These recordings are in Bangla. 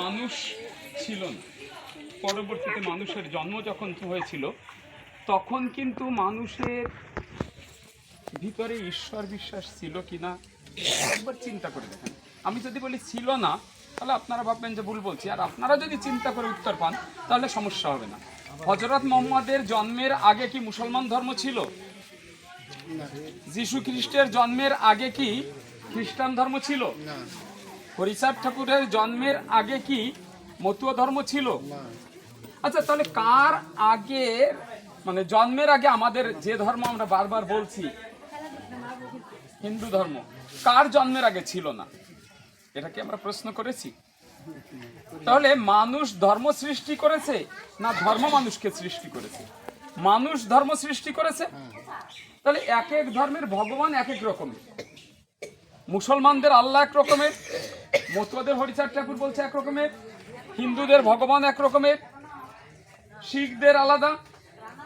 মানুষ ছিল না। পরবর্তীতে মানুষের জন্ম যখন হয়েছিল তখন কিন্তু মানুষের ভিতরে ঈশ্বর বিশ্বাস ছিল কিনা একবার চিন্তা করে দেখেন। আমি যদি বলি ছিল না তাহলে আপনারা ভাববেন যে ভুল বলছি। আর আপনারা যদি চিন্তা করে উত্তর পান তাহলে সমস্যা হবে না। হজরত মোহাম্মদের জন্মের আগে কি মুসলমান ধর্ম ছিল? যিশু খ্রিস্টের জন্মের আগে কি খ্রিস্টান ধর্ম ছিল? হরিচাঁদ ঠাকুরের জন্মের আগে কি মতুয়া ধর্ম ছিল? আচ্ছা তাহলে কার আগে মানে জন্মের আগে আমাদের যে ধর্ম আমরা বারবার বলছি হিন্দু ধর্ম কার জন্মের আগে ছিল না? এটা কি আমরা প্রশ্ন করেছি? তাহলে মানুষ ধর্ম সৃষ্টি করেছে না ধর্ম মানুষকে সৃষ্টি করেছে? মানুষ ধর্ম সৃষ্টি করেছে? তাহলে এক এক ধর্মের ভগবান এক এক রকমের। মুসলমানদের আল্লাহ এক রকমের মতুয়াদের হরিচাঁদ ঠাকুর বলছে এক রকমের হিন্দুদের ভগবান এক রকমের শিখদের আলাদা।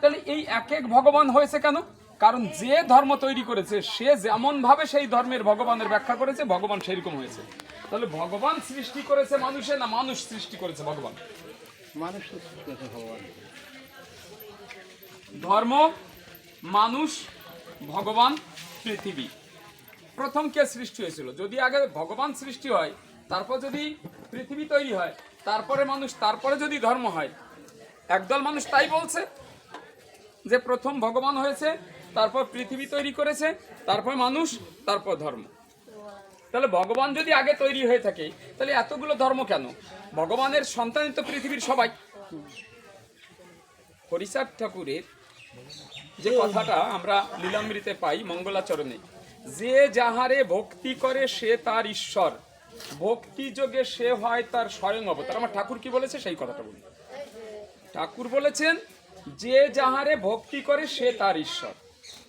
তাহলে এই এক এক ভগবান হয়েছে কেন? কারণ যে ধর্ম তৈরি করেছে সে যেমন ভাবে সেই ধর্মের ভগবানের ব্যাখ্যা করেছে ভগবান সেইরকম হয়েছে। তাহলে ভগবান সৃষ্টি করেছে মানুষে না মানুষ সৃষ্টি করেছে ভগবান? মানুষ ভগবান। ধর্ম মানুষ ভগবান পৃথিবী। প্রথম কে সৃষ্টি হয়েছিল? যদি আগে ভগবান সৃষ্টি হয়, তারপর যদি পৃথিবী তৈরি হয়, তারপরে মানুষ, তারপরে যদি ধর্ম হয়, একদল মানুষ তাই বলছে যে প্রথম ভগবান হয়েছে, তারপর পৃথিবী তৈরি করেছে, তারপর মানুষ, তারপর ধর্ম। তাহলে ভগবান যদি আগে তৈরি হয়ে থাকে, তাহলে এতগুলো ধর্ম কেন? ভগবানের সন্তানই তো পৃথিবীর সবাই। হরিচাঁদ ঠাকুরের যে কথাটা আমরা লীলামৃতে পাই মঙ্গলাচরণে যে যাহারে ভক্তি করে সে তার ঈশ্বর। ভক্তি যোগে সে হয় তার স্বয়ং অবতার। আমার ঠাকুর কি বলেছে সেই কথাটা বলি ঠাকুর বলেছেন যে যাহারে ভক্তি করে সে তার ঈশ্বর।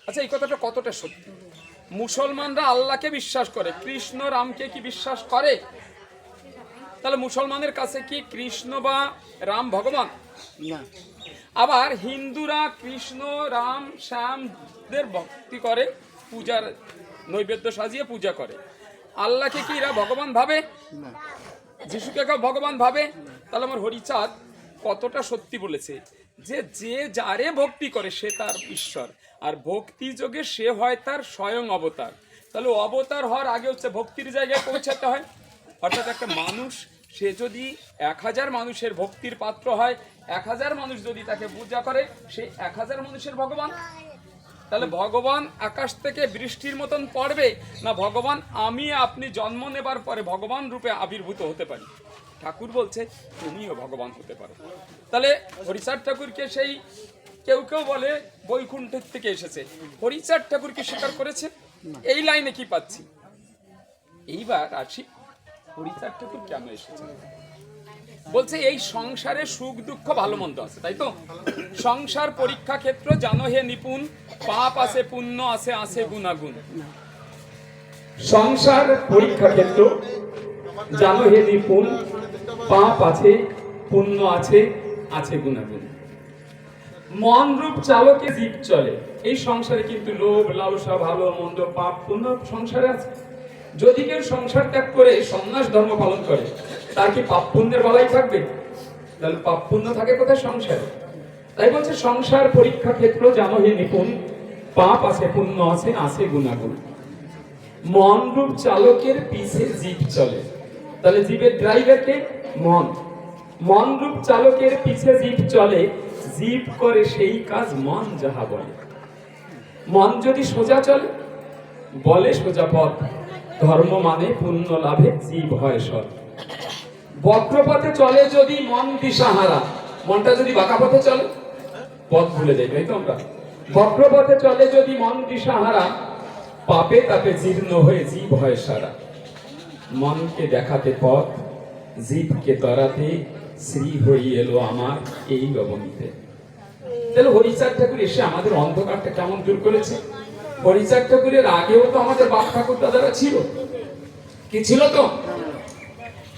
আচ্ছা এই কথাটা কতটা সত্যি? মুসলমানরা আল্লাহকে বিশ্বাস করে কৃষ্ণ রামকে কি বিশ্বাস করে? তাহলে মুসলমানের কাছে কি কৃষ্ণ বা রাম ভগবান? না। আবার হিন্দুরা কৃষ্ণ রাম শ্যামদের ভক্তি করে পূজার নৈবেদ্য সাজিয়ে পূজা করে। আল্লাহকে কি এরা ভগবান ভাবে? যিশুকে কেউ ভগবান ভাবে? তাহলে আমার হরিচাঁদ কতটা সত্যি বলেছে যে যে যারে ভক্তি করে সে তার ঈশ্বর আর ভক্তি যোগে সে হয় তার স্বয়ং অবতার। তাহলে অবতার হওয়ার আগে হচ্ছে ভক্তির জায়গায় পৌঁছাতে হয়। অর্থাৎ একটা মানুষ সে যদি এক হাজার মানুষের ভক্তির পাত্র হয় এক হাজার মানুষ যদি তাকে পূজা করে সে এক হাজার মানুষের ভগবান। তাহলে ভগবান আকাশ থেকে বৃষ্টির মতন পড়বে? না ভগবান আমি আপনি জন্ম নেবার পরে ভগবান রূপে আবির্ভূত হতে পারি? ঠাকুর বলছে তুমিও ভগবান হতে পারো। তাহলে হরিচাঁদ ঠাকুরকে সেই কেউ কেউ বলে বৈকুণ্ঠের থেকে এসেছে। হরিচাঁদ ঠাকুরকে স্বীকার করেছে? এই লাইনে কি পাচ্ছি? এইবার আসি হরিচাঁদ ঠাকুর কেন এসেছে? বলছে এই সংসারে সুখ, দুঃখ, ভালো, মন্দ আছে, তাই তো? সংসার পরীক্ষা ক্ষেত্র জানো হে নিপুণ, পাপ আছে, পুণ্য আছে আছে গুণাগুণ। সংসার পরীক্ষা ক্ষেত্র জানো হে নিপুণ, পাপ আছে, পুণ্য আছে আছে গুণাগুণ। মন রূপ চালকে জীব চলে। এই সংসারে কিন্তু লোভ, লালসা, ভালো, মন্দ, পাপ, পুণ্য সংসারে আছে। যদি কেউ সংসার ত্যাগ করে, সন্ন্যাস ধর্ম পালন করে তার কি পাপ পুণ্যের বলাই থাকবে? তাহলে পাপ পুণ্য থাকে কোথায়? সংসারে। তাই বলছে, সংসার পরীক্ষা ক্ষেত্র জানো হে নিপুণ, পাপ আছে, পুণ্য আছে আছে গুণাগুণ। মন রূপ চালকের পিছে জীব চলে। তাহলে জীবের ড্রাইভারকে মন। মন রূপ চালকের পিছে জীব চলে, জীব করে সেই কাজ মন যাহা বলে। মন যদি সোজা চলে, বলে সোজা পথ। ধর্ম মানে পুণ্য লাভে জীব হয় সৎ। বক্রপথে চলে যদি মন দিশাহারা। মনটা যদি বাঁকা পথে চলে, পথ ভুলে যাই, তাই তো আমরা? বক্রপথে চলে যদি মন দিশাহারা, পাপে তাপে জীর্ণ হয়ে জীব হয় সারা। মনকে দেখাতে পথ, জীবকে তরাতে শ্রী হই এলো আমার এই গবনিতে তাহলে হরিচাঁদ ঠাকুর এসে আমাদের অন্ধকারটা কেমন দূর করেছে? হরিচাঁদ ঠাকুরের আগেও তো আমাদের বাপ ঠাকুর দাদারা ছিল। কি ছিল তো?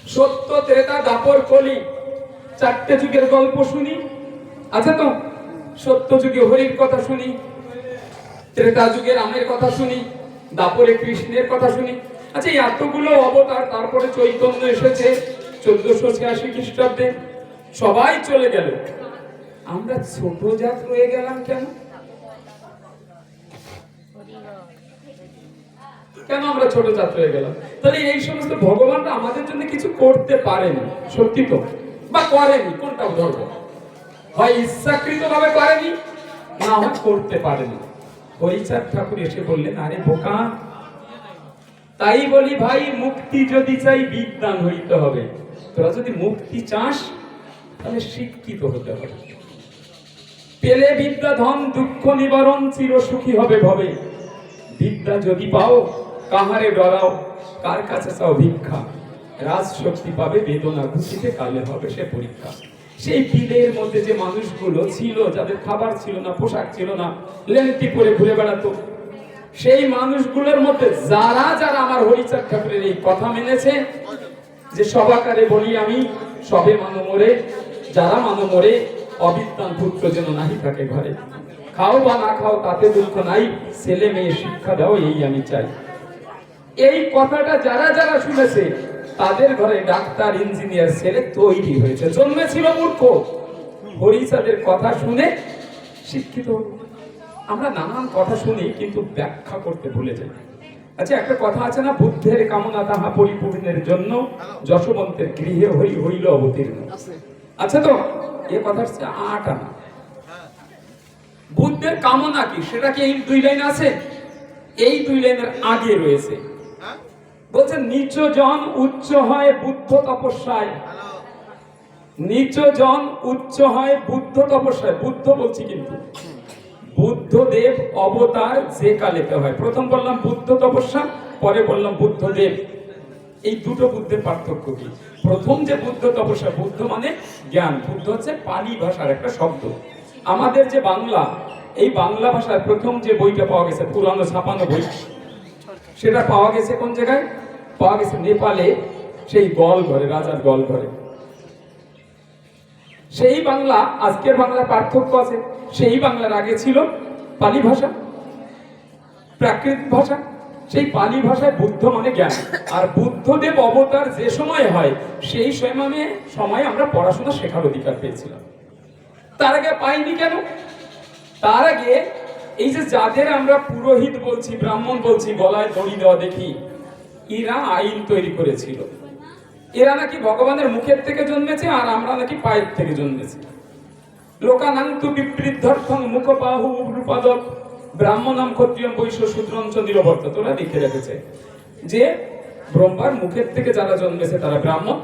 সত্য ত্রেতা দাপর কলি, চারটে যুগের গল্প শুনি। আছে তো? সত্য যুগে হরির কথা শুনি, ত্রেতা যুগের আমের কথা শুনি, দাপরে কৃষ্ণের কথা শুনি। আচ্ছা এই এতগুলো অবতার, তারপরে চৈতন্য এসেছে, চোদ্দশো ছিয়াশি খ্রিস্টাব্দে। সবাই চলে গেল। আমরা ছোট জাত রয়ে গেলাম কেন? কেন আমরা ছোট জাত রয়ে গেলাম? তাহলে এই সমস্ত ভগবানরা আমাদের জন্য কিছু করতে পারেনি। সত্যি তো। বা করেনি, কোনটা ধরবো হয় ইচ্ছাকৃত ভাবে করেনি, না হয় করতে পারেনি। হরিচাঁদ ঠাকুর এসে বললেন, আরে বোকা, তাই বলি ভাই, মুক্তি যদি চাই বিদ্যান হইতে হবে। তোরা যদি মুক্তি চাস, তাহলে শিক্ষিত হতে হবে। পেলে বিদ্যা ধন দুঃখ নিবারণ চির সুখী হবে ভবে। বিদ্যা যদি পাও কাহারে ডরাও? কার কাছে চাও ভিক্ষা রাজ শক্তি পাবে বেদনা ঘুষিতে কালে হবে সে পরীক্ষা। সেই বিলের মধ্যে যে মানুষগুলো ছিল, যাদের খাবার ছিল না, পোশাক ছিল না লেংটি করে ঘুরে বেড়াতো, সেই মানুষগুলোর মধ্যে যারা যারা আমার হরিচাঁদ ঠাকুরের এই কথা মেনেছে, যে সবাকারে বলি আমি, সবে মানো মোরে, যারা মানো মোরে, অবিদ্যান পুত্র যেন নাহি থাকে ঘরে। খাও বা না খাও, তাতে দুঃখ নাই, ছেলে মেয়ে শিক্ষা দাও, এই আমি চাই। এই কথাটা যারা যারা শুনেছে তাদের ঘরে ডাক্তার ইঞ্জিনিয়ার ছেলে তৈরি হয়েছে জন্মেছিল মূর্খ। হরিচাঁদের কথা শুনে শিক্ষিত আমরা নানান কথা শুনি কিন্তু ব্যাখ্যা করতে ভুলে যাই। আচ্ছা একটা কথা আছে না বুদ্ধের কামনা তাহা পরিপূর্ণের জন্য যশবন্তের গৃহে হই হইল অবতীর্ণ। আচ্ছা তো এ কথা হচ্ছে আট আনা। বুদ্ধের কামনা কি? সেটা কি এই দুই লাইন আছে? এই দুই লাইনের আগে রয়েছে। বলছে নিচ জন উচ্চ হয় বুদ্ধ তপস্যায়। নিচ জন উচ্চ হয় বুদ্ধ তপস্যায়। বুদ্ধ বলছি কিন্তু। বুদ্ধদেব অবতার যে কালেতে হয়। প্রথম বললাম বুদ্ধ তপস্যা, পরে বললাম বুদ্ধদেব। এই দুটো বুদ্ধের পার্থক্য কি? প্রথম যে বুদ্ধ তপস্যা, বুদ্ধ মানে জ্ঞান। বুদ্ধ হচ্ছে পালি ভাষার একটা শব্দ। আমাদের যে বাংলা, এই বাংলা ভাষার প্রথম যে বইটা পাওয়া গেছে, পুরানো ছাপানো বই, সেটা পাওয়া গেছে কোন জায়গায়? পাওয়া নেপালে সেই গল ঘরে, রাজার গল ঘরে। সেই বাংলা, আজকের বাংলা পার্থক্য আছে। সেই বাংলার আগে ছিল পালি ভাষা, প্রাকৃত ভাষা। সেই পালি ভাষায় বুদ্ধ মানে জ্ঞান। আর বুদ্ধদেব অবতার যে সময় হয়, সেই সময়ে, সময় আমরা পড়াশোনা শেখার অধিকার পেয়েছিলাম। তার আগে পাইনি কেন? তার আগে এই যে যাদের আমরা পুরোহিত বলছি, ব্রাহ্মণ বলছি, গলায় দড়ি দেওয়া দেখি এরা আইন তৈরি করেছিল। এরা নাকি ভগবানের মুখের থেকে জন্মেছে আর আমরা নাকি পায়ের থেকে জন্মেছি। লোকানান্তু বিবৃদ্ধর্থং মুখবাহু রূপাদক ব্রাহ্মণাম ক্ষত্রিয় বৈশ্য শূদ্রঞ্চ নিরবর্ত। তোরা লিখে রেখেছে যে, ব্রহ্মার মুখের থেকে যারা জন্মেছে তারা ব্রাহ্মণ,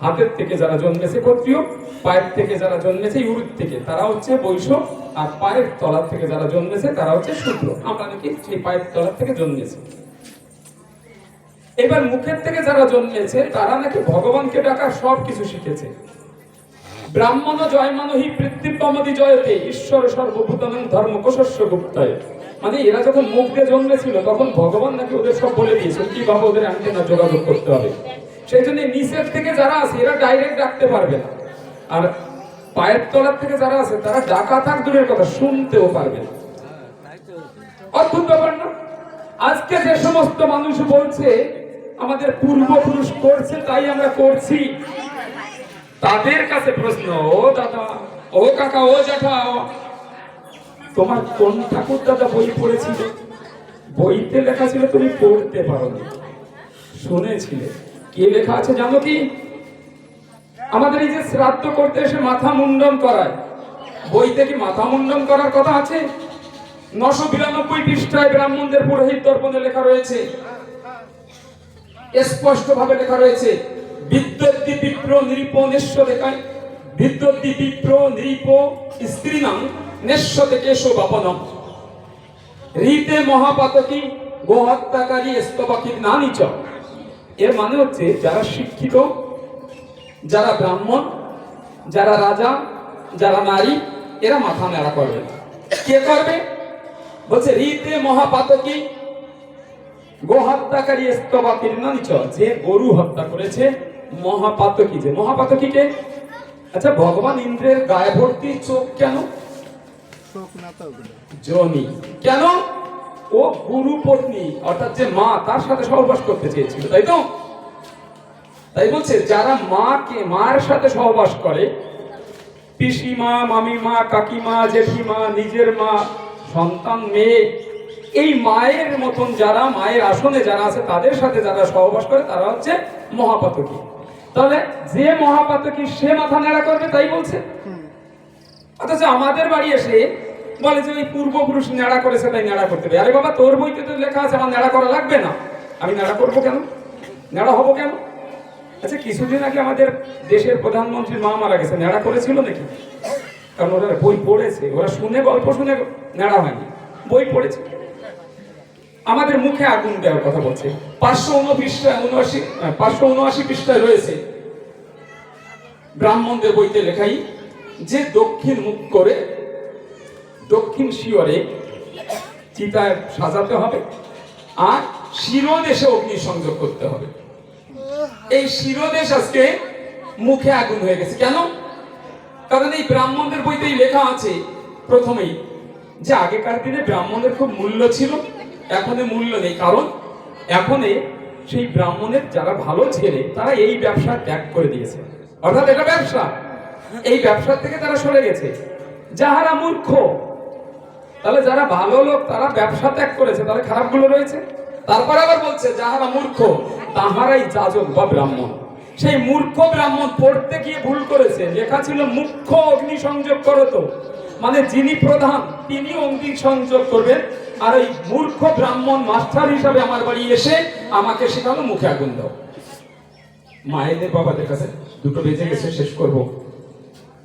হাতের থেকে যারা জন্মেছে ক্ষত্রিয়, পায়ের থেকে যারা জন্মেছে ইউরোপ থেকে, তারা হচ্ছে বৈশ্য, আর পায়ের তলার থেকে যারা জন্মেছে তারা হচ্ছে শূদ্র। আমরা নাকি সেই পায়ের তলার থেকে জন্মেছি। এবার মুখের থেকে যারা জন্মেছে, তারা নাকি ভগবানকে ডাকা সব কিছু শিখেছে। ব্রাহ্মণ জয় জয়মানহি পৃথিবী জয়তে ঈশ্বর সর্বভূতানং ধর্ম কোশস্য গুপ্তায়। মানে এরা যখন মুখ দিয়ে জন্মেছিল, তখন ভগবান নাকি ওদের সব বলে দিয়েছিল কীভাবে ওদের অ্যান্টেনা যোগাযোগ করতে হবে। সেই জন্য নিচের থেকে যারা আছে, এরা ডাইরেক্ট ডাকতে পারবে না। আর পায়ের তলার থেকে যারা আছে, তারা ডাকা থাক দূরের কথা শুনতেও পারবে না। অদ্ভুত ব্যাপার না? আজকে যে সমস্ত মানুষ বলছে আমাদের পূর্বপুরুষ করছে, তাই আমরা করছি। তাদের কাছে প্রশ্ন, ও দাদা, ও কাকা, ও জ্যাঠা তোমার কোন ঠাকুর দাদা বই পড়েছিল? বইতে লেখা ছিল, তুমি পড়তে পারোনি। শুনেছিলে। কি লেখা আছে জানো কি? আমাদের এই যে শ্রাদ্ধ করতে এসে মাথা মুন্ডন করায়। বইতে কি মাথা মুন্ডন করার কথা আছে? নশো বিরানব্বই পৃষ্ঠায় ব্রাহ্মণদের পুরোহিত দর্পণে লেখা রয়েছে। স্পষ্ট ভাবে লেখা রয়েছে বিদ্যুৎ বিপ্র নৃপ নেশ্য দেখায়। বিদ্যুৎ বিপ্র নৃপ স্ত্রী নাম নেশ্বতে কেশ বাপনম রীতে মহাপাতকি গোহত্যাকারী স্তবাকির নানিচ এর মানে হচ্ছে যারা শিক্ষিত, যারা ব্রাহ্মণ, যারা রাজা, যারা নারী, এরা মাথা নেড়া করবে। কে করবে? বলছে, রীতে মহাপাতকি গো হত্যাকারী যে গরু হত্যা করেছে মহাপাতকি যে মহাপাতকিকে? আচ্ছা ভগবান ইন্দ্রের গায়ে ভর্তি চোখ কেন। জনি। কেন? ও গুরু পত্নী অর্থাৎ যে মা তার সাথে সহবাস করতে চেয়েছিল তাই তো? তাই বলছে যারা মাকে মায়ের সাথে সহবাস করে পিসিমা মামিমা কাকিমা জেঠিমা নিজের মা সন্তান মেয়ে এই মায়ের মতন যারা, মায়ের আসনে যারা আছে, তাদের সাথে যারা সহবাস করে, তারা হচ্ছে মহাপাতকী। তাহলে যে মহাপাতকী, সে মাথা নেড়া করবে, তাই বলছে? অথচ আমাদের বাড়ি এসে বলে যে, ওই পূর্বপুরুষ নেড়া করেছে, তাই নেড়া করতে হবে। আরে বাবা, তোর বইতে তো লেখা আছে, আমার নেড়া করা লাগবে না। আমি নেড়া করব কেন? নেড়া হব কেন? আচ্ছা কিছুদিন আগে আমাদের দেশের প্রধানমন্ত্রীর মা মারা গেছে নেড়া করেছিল নাকি? কারণ ওরা বই পড়েছে, ওরা শুনে, গল্প শুনে নেড়া হয়নি। বই পড়েছে। আমাদের মুখে আগুন দেওয়ার কথা বলছে। পাঁচশো উনপৃষ্ঠা উনআশি পাঁচশো উনআশি পৃষ্ঠায় রয়েছে। ব্রাহ্মণদের বইতে লেখাই, যে দক্ষিণ মুখ করে, দক্ষিণ শিয়রে চিতায় সাজাতে হবে আর শিরোদেশে অগ্নি সংযোগ করতে হবে। এই শিরোদেশ আজকে মুখে আগুন হয়ে গেছে। কেন? কারণ এই ব্রাহ্মণদের বইতেই লেখা আছে প্রথমেই যে আগেকার দিনে ব্রাহ্মণের খুব মূল্য ছিল। এখন মূল্য নেই। কারণ এখনে সেই ব্রাহ্মণের যারা ভালো ছেলে, তারা এই ব্যবসা ত্যাগ করে দিয়েছে। অর্থাৎ এটা ব্যবসা। এই ব্যবসা থেকে তারা সরে গেছে। যাহারা মূর্খ, তাহলে যারা ভালো লোক, তারা ব্যবসা ত্যাগ করেছে, তাহলে খারাপগুলো রয়েছে। তারপর আবার বলছে, যাহারা মূর্খ, তাহারাই যাজক বা ব্রাহ্মণ। সেই মূর্খ ব্রাহ্মণ পড়তে গিয়ে ভুল করেছে। লেখা ছিল, মুখ্য অগ্নি সংযোগ করো তো। মানে যিনি প্রধান তিনি অগ্নি সংযোগ করবেন। আর ওই মূর্খ ব্রাহ্মণ মাস্টার হিসাবে আমার বাড়ি এসে আমাকে শেখালো মুখে আগুন দাও। মায়েদের বাবাদের কাছে দুটো বেজে গেছে শেষ করব।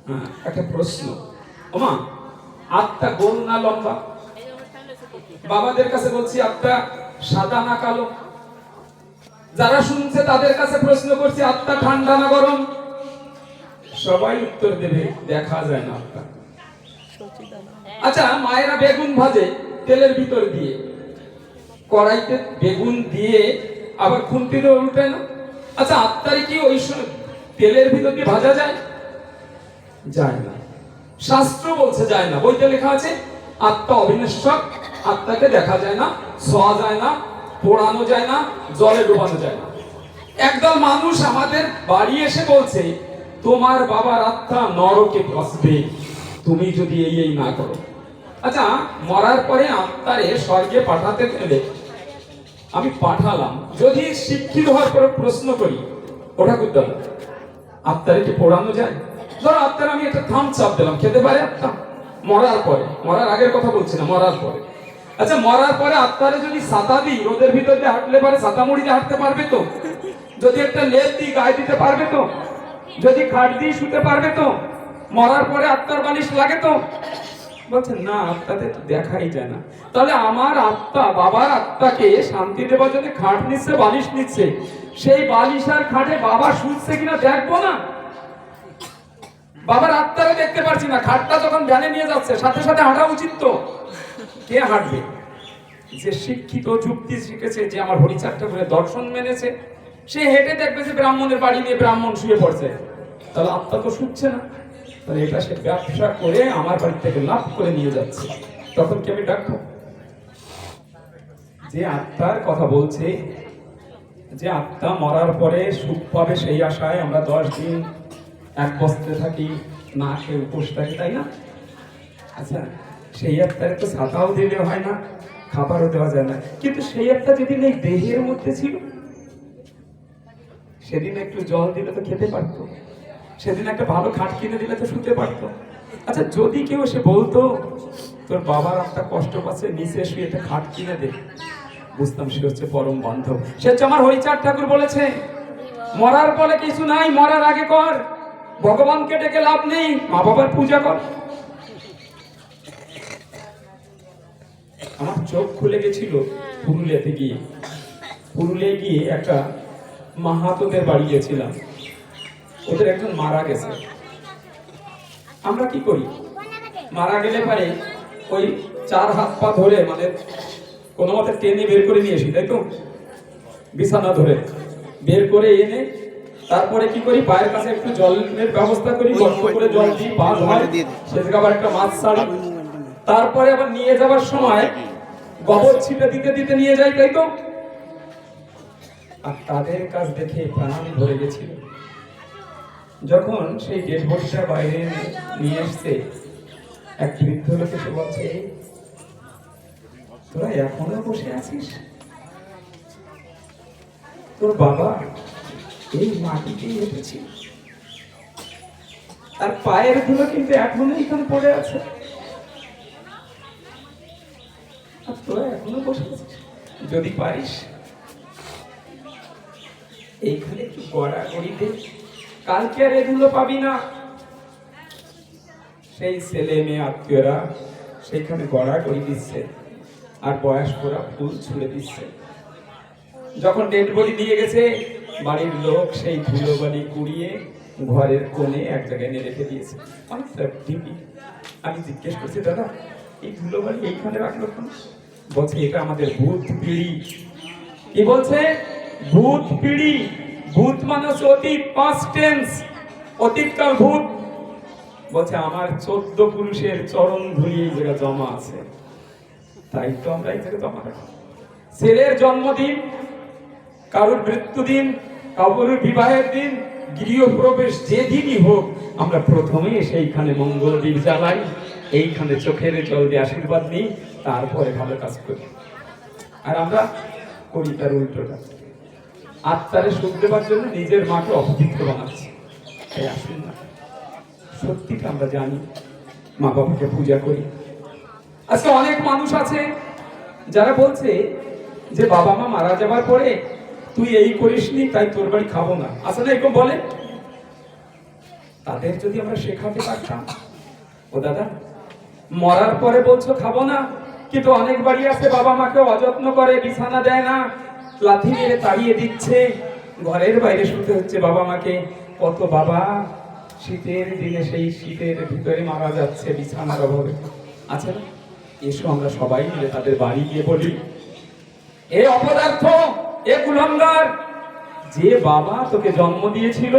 হ্যাঁ, একটা প্রশ্ন। ওমা আত্মা গোল না লম্বা? বাবাদের কাছে বলছি আত্মা সাদা না কালো? যারা শুনছে তাদের কাছে প্রশ্ন করছি আত্মা ঠান্ডা না গরম? সবাই উত্তর দেবে দেখা যায় না আত্মা। আচ্ছা মায়েরা বেগুন ভাজে। তেলের ভিতর দিয়ে কড়াইতে বেগুন দিয়ে আবার খুন্তি দিয়ে উল্টে না আচ্ছা আত্মারে কি ওই তেলের ভিতর দিয়ে ভাজা যায়? যায় না। শাস্ত্র বলছে যায় না। বইতে লেখা আছে আত্মা অবিনশ্বর আত্মাকে দেখা যায় না ছোঁয়া যায় না পোড়ানো যায় না জলে ডুবানো যায় না। একদল মানুষ আমাদের বাড়ি এসে বলছে তোমার বাবার আত্মা নরকে বসবে তুমি যদি এই এই না করো। আচ্ছা মরার পরে আত্মারে স্বর্গে পাঠাতে গেলে আমি পাঠালাম। যদি শিক্ষিত হওয়ার পরে প্রশ্ন করি ওটা হবে আত্মারে কি পোড়ানো যায়? ধরো আত্মার আমি একটা থাম চাপ দিলাম, খেতে পারে আত্মা? মরার পরে, মরার আগের কথা বলছি না, মরার পরে। আচ্ছা মরার পরে আত্মারে যদি ছাতা দিই, রোদের ভিতর দিয়ে হাঁটলে পারে ছাতা মুড়ি দিয়ে হাঁটতে পারবে তো? যদি একটা লেপ দিই, গায়ে দিতে পারবে তো? যদি খাট দিয়ে শুতে পারবে তো? মরার পরে আত্মার বালিশ লাগে তো? বলছে, না আত্মাতে তো দেখাই যায় না। তাহলে আমার আত্মা, বাবার আত্মাকে শান্তি দেওয়ার জন্য খাট নিচ্ছে, বালিশ নিচ্ছে। সেই বালিশ আর খাটে বাবা শুচ্ছে কিনা দেখব না। বাবার আত্মারে দেখতে পারছি না। খাটটা যখন ভ্যানে নিয়ে যাচ্ছে, সাথে সাথে হাঁটা উচিত তো। কে হাঁটবে? যে শিক্ষিত, যুক্তি শিখেছে, যে আমার হরিচারটা করে দর্শন মেনেছে। সে হেঁটে দেখবে যে ব্রাহ্মণের বাড়ি নিয়ে ব্রাহ্মণ শুয়ে পড়ছে। তাহলে আত্মা তো শুচ্ছে না। তাহলে এটা সে ব্যবসা করে আমার বাড়ি থেকে লাভ করে নিয়ে যাচ্ছে। তখন কি আমি ডাকবো? যে আত্মার কথা বলছে, যে আত্মা মরার পরে সুখ পাবে সেই আশায় আমরা দশ দিন এক বস্ত্রে থাকি, না খেয়ে উপোস থাকি, তাই না? আচ্ছা সেই আত্মার তো ছাতাও দিলে হয় না, খাবারও দেওয়া যায় না। কিন্তু সেই আত্মা যেদিন এই দেহের মধ্যে ছিল, সেদিন একটু জল দিলে তো খেতে পারতো। সেদিন একটা ভালো খাট কিনে দিলে তো শুতে পারতো। আচ্ছা যদি কেউ সে বলতো, তোর বাবার একটা কষ্ট পাচ্ছে, নিচে শুয়ে একটা খাট কিনে দে। বুঝতাম সে হচ্ছে পরম বান্ধব। সে হচ্ছে আমার হরিচাঁদ ঠাকুর বলেছে, মরার পরে কিছু নাই, মরার আগে কর। ভগবানকে ডেকে লাভ নেই মা বাবার পূজা কর। আমার চোখ খুলে গেছিল পুরুলিয়াতে গিয়ে। পুরুলিয়ায় গিয়ে একটা মাহাতোদের বাড়ি গেছিলাম ওদের একজন মারা গেছে। আমরা কি করি? মারা গেলে পারে ওই চার হাত পা ধরে মানে কোনো মতে টেনে বের করে নিয়ে আসি তাই তো? বিছানা ধরে। বের করে এনে তারপরে কি করি? পায়ের কাছে একটু জলের ব্যবস্থা করি গল্প করে জল দিই পা ধোয়াই সেদিকে আবার একটা মাছ ছাড়ি। তারপরে আবার নিয়ে যাওয়ার সময় গোবর ছিটে দিতে দিতে নিয়ে যাই তাই তো? আর তাদের কাছ দেখে প্রাণ ভরে গেছিল। যখন সেই ডেড বাইরে নিয়ে এসছে, এক বৃদ্ধ লোক এসে বলছে, তোরা এখনও বসে আছিস? তোর বাবা এই মাটিতেই এসেছি। তার পায়ের ধুলো কিন্তু এখনও এখানে পড়ে আছে। আর তোরা এখনও বসে আছিস? যদি পারিস, এইখানে একটু গড়াগড়ি কালকে আর এগুলো পাবি না। সেই ছেলে মেয়ে আত্মীয়রা সেইখানে গড়াগড়ি দিচ্ছে আর বয়স্করা ফুল ছুঁড়ে দিচ্ছে। যখন ডেড বডি দিয়ে গেছে, বাড়ির লোক সেই ধুলো বাড়ি কুড়িয়ে ঘরের কোণে এক জায়গায় নিয়ে রেখে দিয়েছে। আমি জিজ্ঞেস করছি, দাদা, এই ধুলো বাড়ি এইখানে রাখল কেন? বলছে, এটা আমাদের ভূত পিড়ি। কি বলছে? ভূত পিড়ি। ভূত মানুষ অতীত পাস্ট টেন্স অতীতকাল ভূত। বলছে, আমার চোদ্দ পুরুষের চরণ ধুলি জায়গা জমা আছে। তাই তো আমরা এই জমা রাখি। ছেলের জন্মদিন, কারোর মৃত্যুদিন, কারোর বিবাহের দিন, গৃহপ্রবেশ যেদিনই হোক, আমরা প্রথমে সেইখানে মঙ্গল দ্বীপ জ্বালাই, এইখানে চোখের জল দিয়ে আশীর্বাদ নিই, তারপরে ভালো কাজ করি। আর আমরা করি তার উল্টোটা। আত্মারে সুখ দেবার জন্য নিজের মাকে অপবিত্র বানাচ্ছে। না সত্যিটা আমরা জানি, মা বাবাকে পূজা করি। আজকে অনেক মানুষ আছে যারা বলছে যে বাবা মা মারা যাবার পরে, তুই এই করিসনি তাই তোর বাড়ি খাব না। আসলে এরকম বলে? তাদের যদি আমরা শেখাতে পারতাম, ও দাদা, মরার পরে বলছো খাব না, কিন্তু অনেক বাড়ি আছে বাবা মাকে অযত্ন করে, বিছানা দেয় না লাথি মেরে তাড়িয়ে দিচ্ছে। ঘরের বাইরে শুনতে হচ্ছে বাবা মাকে। কত বাবা, শীতের দিনে সেই শীতের ভিতরে মারা যাচ্ছে বিছানার অভাবে। না এসো আমরা সবাই মিলে তাদের বাড়ি গিয়ে বলি। এ অপদার্থ, এ কুলঙ্গার, যে বাবা তোকে জন্ম দিয়েছিল,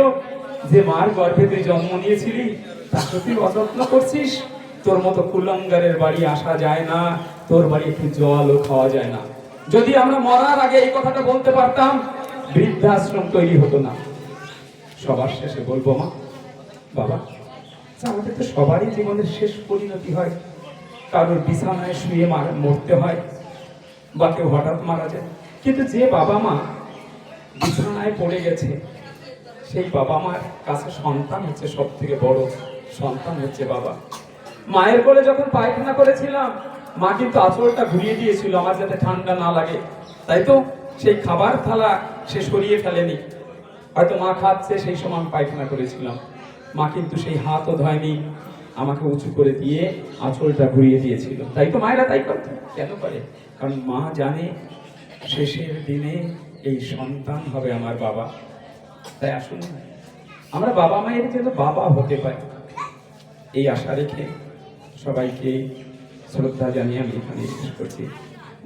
যে মার গর্ভে তুই জন্ম নিয়েছিলি, তাকে তুই অযত্ন করছিস? তোর মতো কুলঙ্গারের বাড়ি আসা যায় না, তোর বাড়ি একটু জলও খাওয়া যায় না। যদি আমরা মরার আগে এই কথাটা বলতে পারতাম, বৃদ্ধাশ্রম তৈরি হতো না। সবার শেষে বলব মা, বাবা, আমাদের তো সবারই জীবনের শেষ পরিণতি হয়। কারোর বিছানায় শুয়ে মারা মরতে হয় বা কেউ হঠাৎ মারা যায়। কিন্তু যে বাবা মা বিছানায় পড়ে গেছে, সেই বাবা মার কাছে সন্তান হচ্ছে সব থেকে বড় সন্তান হচ্ছে বাবা। মায়ের কোলে যখন পায়খানা করেছিলাম মা কিন্তু আঁচলটা ঘুরিয়ে দিয়েছিল, আমার যাতে ঠান্ডা না লাগে। তাই তো সেই খাবার থালা সে সরিয়ে ফেলেনি। হয়তো মা খাচ্ছে, সেই সময় আমি পায়খানা করেছিলাম। মা কিন্তু সেই হাতও ধয়নি, আমাকে উঁচু করে দিয়ে আঁচলটা ঘুরিয়ে দিয়েছিল। তাই তো মায়েরা তাই করত। কেন করে? কারণ মা জানে শেষের দিনে এই সন্তান হবে আমার বাবা। তাই আসুন, আমরা বাবা মায়ের জন্য বাবা হতে পারি। এই আশা রেখে সবাইকে শ্রদ্ধা জানিয়ে আমি এখানে শেষ করছি।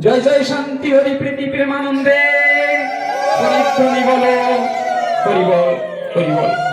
জয় জয়, শান্তি, হরি প্রীতি, প্রেমানন্দে। হরিধ্বনি বলো, হরি বল হরি বল।